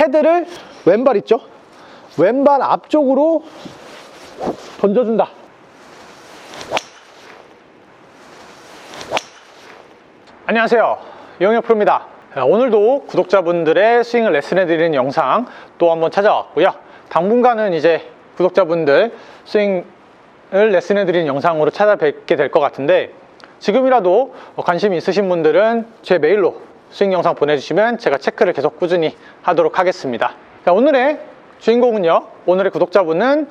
헤드를 왼발 있죠? 왼발 앞쪽으로 던져준다. 안녕하세요. 영혁 프로입니다. 자, 오늘도 구독자분들의 스윙을 레슨해드리는 영상 또 한번 찾아왔고요. 당분간은 이제 구독자분들 스윙을 레슨해드리는 영상으로 찾아뵙게 될 것 같은데 지금이라도 관심 있으신 분들은 제 메일로 스윙 영상 보내주시면 제가 체크를 계속 꾸준히 하도록 하겠습니다. 자, 오늘의 주인공은요. 오늘의 구독자분은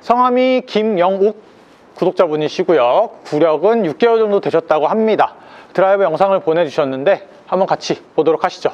성함이 김영욱 구독자분이시고요. 구력은 6개월 정도 되셨다고 합니다. 드라이버 영상을 보내주셨는데 한번 같이 보도록 하시죠.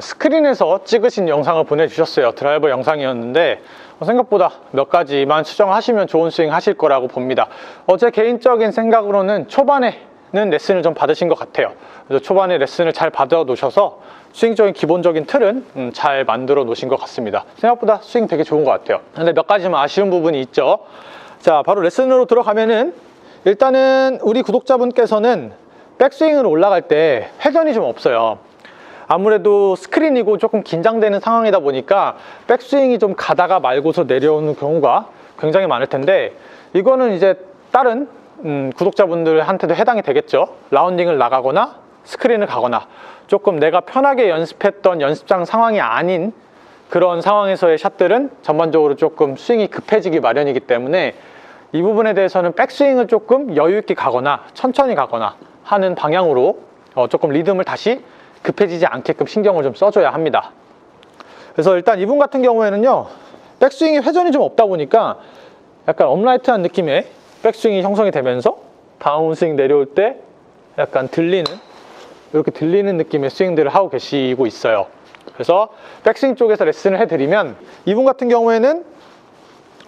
스크린에서 찍으신 영상을 보내주셨어요. 드라이버 영상이었는데 어, 생각보다 몇 가지만 수정하시면 좋은 스윙 하실 거라고 봅니다. 어, 제 개인적인 생각으로는 초반에 는 레슨을 좀 받으신 것 같아요. 그래서 초반에 레슨을 잘 받아 놓으셔서 스윙적인 기본적인 틀은 음, 잘 만들어 놓으신 것 같습니다. 생각보다 스윙 되게 좋은 것 같아요. 근데 몇 가지만 아쉬운 부분이 있죠. 자, 바로 레슨으로 들어가면은 일단은 우리 구독자분께서는 백스윙으로 올라갈 때 회전이 좀 없어요. 아무래도 스크린이고 조금 긴장되는 상황이다 보니까 백스윙이 좀 가다가 말고서 내려오는 경우가 굉장히 많을 텐데 이거는 이제 다른 음, 구독자분들한테도 해당이 되겠죠. 라운딩을 나가거나 스크린을 가거나 조금 내가 편하게 연습했던 연습장 상황이 아닌 그런 상황에서의 샷들은 전반적으로 조금 스윙이 급해지기 마련이기 때문에 이 부분에 대해서는 백스윙을 조금 여유 있게 가거나 천천히 가거나 하는 방향으로 어, 조금 리듬을 다시 급해지지 않게끔 신경을 좀 써줘야 합니다. 그래서 일단 이분 같은 경우에는요, 백스윙이 회전이 좀 없다 보니까 약간 업라이트한 느낌의 백스윙이 형성이 되면서 다운스윙 내려올 때 약간 들리는, 이렇게 들리는 느낌의 스윙들을 하고 계시고 있어요. 그래서 백스윙 쪽에서 레슨을 해드리면 이분 같은 경우에는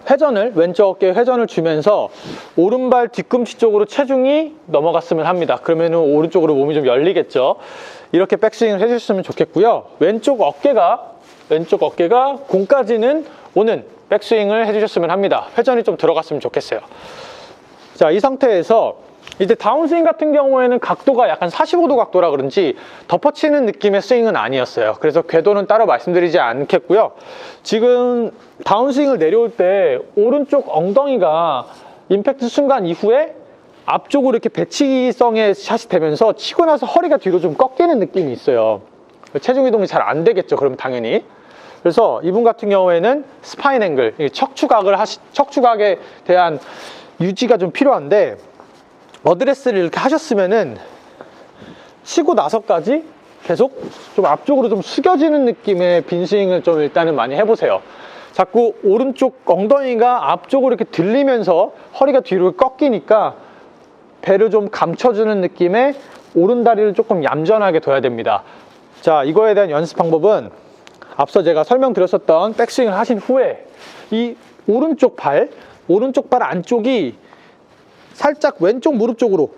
회전을 왼쪽 어깨에 회전을 주면서 오른발 뒤꿈치 쪽으로 체중이 넘어갔으면 합니다. 그러면 오른쪽으로 몸이 좀 열리겠죠. 이렇게 백스윙을 해주셨으면 좋겠고요. 왼쪽 어깨가 왼쪽 어깨가 공까지는 오는 백스윙을 해주셨으면 합니다. 회전이 좀 들어갔으면 좋겠어요. 자, 이 상태에서 이제 다운스윙 같은 경우에는 각도가 약간 45도 각도라 그런지 덮어치는 느낌의 스윙은 아니었어요. 그래서 궤도는 따로 말씀드리지 않겠고요. 지금 다운스윙을 내려올 때 오른쪽 엉덩이가 임팩트 순간 이후에 앞쪽으로 이렇게 배치성의 샷이 되면서 치고 나서 허리가 뒤로 좀 꺾이는 느낌이 있어요. 체중 이동이 잘 안 되겠죠. 그럼 당연히. 그래서 이분 같은 경우에는 스파인 앵글, 이 척추각을 하시, 척추각에 대한 유지가 좀 필요한데 어드레스를 이렇게 하셨으면은 치고 나서까지 계속 좀 앞쪽으로 좀 숙여지는 느낌의 빈 스윙을 좀 일단은 많이 해보세요. 자꾸 오른쪽 엉덩이가 앞쪽으로 이렇게 들리면서 허리가 뒤로 꺾이니까 배를 좀 감춰주는 느낌의 오른다리를 조금 얌전하게 둬야 됩니다. 자, 이거에 대한 연습 방법은 앞서 제가 설명드렸었던 백스윙을 하신 후에 이 오른쪽 발, 오른쪽 발 안쪽이 살짝 왼쪽 무릎 쪽으로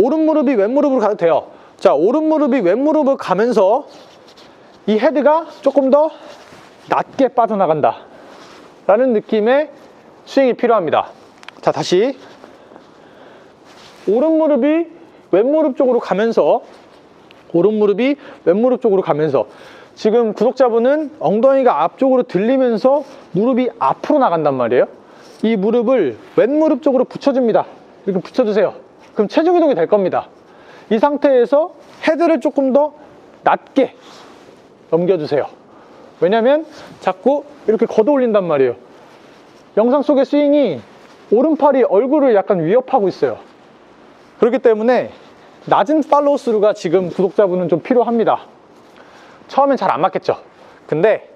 오른 무릎이 왼 무릎으로 가도 돼요. 자, 오른 무릎이 왼 무릎을 가면서 이 헤드가 조금 더 낮게 빠져나간다. 라는 느낌의 스윙이 필요합니다. 자, 다시 오른 무릎이 왼 무릎 쪽으로 가면서 오른 무릎이 왼 무릎 쪽으로 가면서 지금 구독자분은 엉덩이가 앞쪽으로 들리면서 무릎이 앞으로 나간단 말이에요. 이 무릎을 왼 무릎 쪽으로 붙여줍니다. 이렇게 붙여주세요. 그럼 체중 이동이 될 겁니다. 이 상태에서 헤드를 조금 더 낮게 넘겨주세요. 왜냐면 자꾸 이렇게 걷어 올린단 말이에요. 영상 속의 스윙이 오른팔이 얼굴을 약간 위협하고 있어요. 그렇기 때문에 낮은 팔로우 스루가 지금 구독자분은 좀 필요합니다. 처음엔 잘 안 맞겠죠. 근데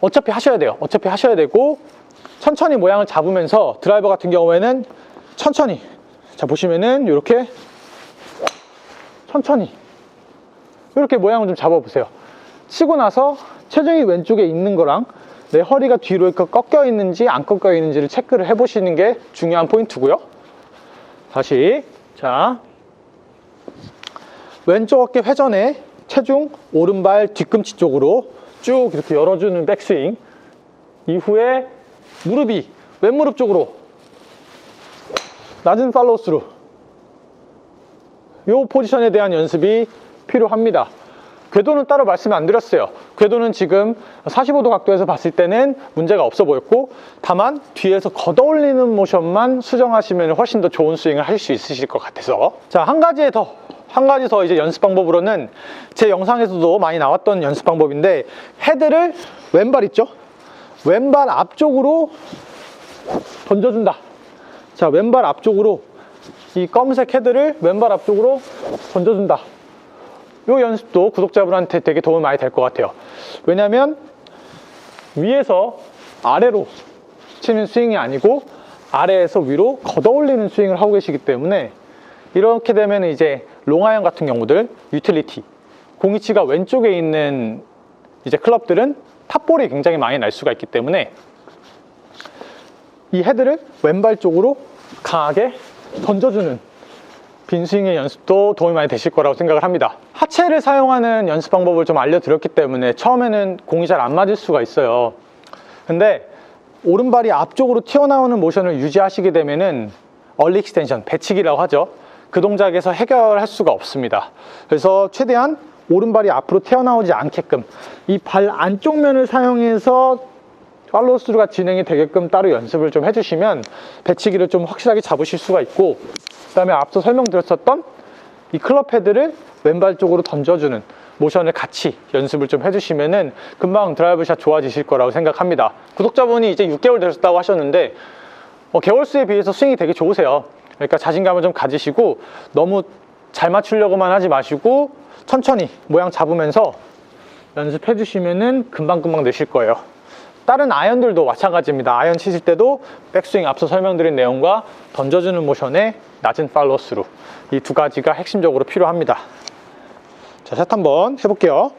어차피 하셔야 돼요. 어차피 하셔야 되고 천천히 모양을 잡으면서 드라이버 같은 경우에는 천천히. 자 보시면은 이렇게 천천히. 이렇게 모양을 좀 잡아보세요. 치고 나서 체중이 왼쪽에 있는 거랑 내 허리가 뒤로 이렇게 꺾여 있는지 안 꺾여 있는지를 체크를 해보시는 게 중요한 포인트고요. 다시. 자. 왼쪽 어깨 회전에 체중 오른발 뒤꿈치 쪽으로 쭉 이렇게 열어주는 백스윙. 이후에 무릎이 왼무릎 쪽으로 낮은 팔로우 스루 이 포지션에 대한 연습이 필요합니다. 궤도는 따로 말씀 안 드렸어요. 궤도는 지금 45도 각도에서 봤을 때는 문제가 없어 보였고 다만 뒤에서 걷어올리는 모션만 수정하시면 훨씬 더 좋은 스윙을 하실 수 있으실 것 같아서 자 한 가지 더 한 가지 더 이제 연습 방법으로는 제 영상에서도 많이 나왔던 연습 방법인데 헤드를 왼발 있죠? 왼발 앞쪽으로 던져준다. 자 왼발 앞쪽으로 이 검은색 헤드를 왼발 앞쪽으로 던져준다. 이 연습도 구독자분한테 되게 도움이 많이 될 것 같아요. 왜냐하면 위에서 아래로 치는 스윙이 아니고 아래에서 위로 걷어올리는 스윙을 하고 계시기 때문에 이렇게 되면 이제 롱아이언 같은 경우들 유틸리티 공이치가 왼쪽에 있는 이제 클럽들은 탑볼이 굉장히 많이 날 수가 있기 때문에 이 헤드를 왼발 쪽으로 강하게 던져주는 빈스윙의 연습도 도움이 많이 되실 거라고 생각을 합니다. 하체를 사용하는 연습 방법을 좀 알려드렸기 때문에 처음에는 공이 잘 안 맞을 수가 있어요. 근데 오른발이 앞쪽으로 튀어나오는 모션을 유지하시게 되면은 얼리 익스텐션, 배치기라고 하죠. 그 동작에서 해결할 수가 없습니다. 그래서 최대한 오른발이 앞으로 튀어나오지 않게끔 이 발 안쪽 면을 사용해서 팔로우 스루가 진행이 되게끔 따로 연습을 좀 해주시면 배치기를 좀 확실하게 잡으실 수가 있고 그 다음에 앞서 설명드렸었던 이 클럽 헤드를 왼발 쪽으로 던져주는 모션을 같이 연습을 좀 해주시면은 금방 드라이브샷 좋아지실 거라고 생각합니다. 구독자분이 이제 6개월 되셨다고 하셨는데 어, 개월 수에 비해서 스윙이 되게 좋으세요. 그러니까 자신감을 좀 가지시고 너무 잘 맞추려고만 하지 마시고 천천히 모양 잡으면서 연습해 주시면은 금방금방 되실 거예요. 다른 아이언들도 마찬가지입니다. 아이언 치실 때도 백스윙 앞서 설명드린 내용과 던져주는 모션의 낮은 팔로우 스루 이 두 가지가 핵심적으로 필요합니다. 자, 샷 한번 해볼게요.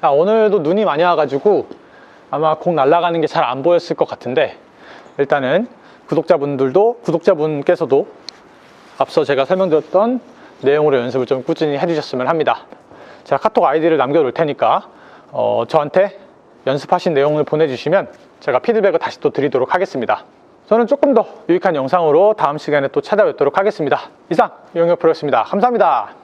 아, 오늘도 눈이 많이 와가지고 아마 공 날아가는 게 잘 안 보였을 것 같은데 일단은 구독자분들도 구독자분께서도 앞서 제가 설명드렸던 내용으로 연습을 좀 꾸준히 해주셨으면 합니다. 제가 카톡 아이디를 남겨놓을 테니까 어, 저한테 연습하신 내용을 보내주시면 제가 피드백을 다시 또 드리도록 하겠습니다. 저는 조금 더 유익한 영상으로 다음 시간에 또 찾아뵙도록 하겠습니다. 이상 유영혁 프로였습니다. 감사합니다.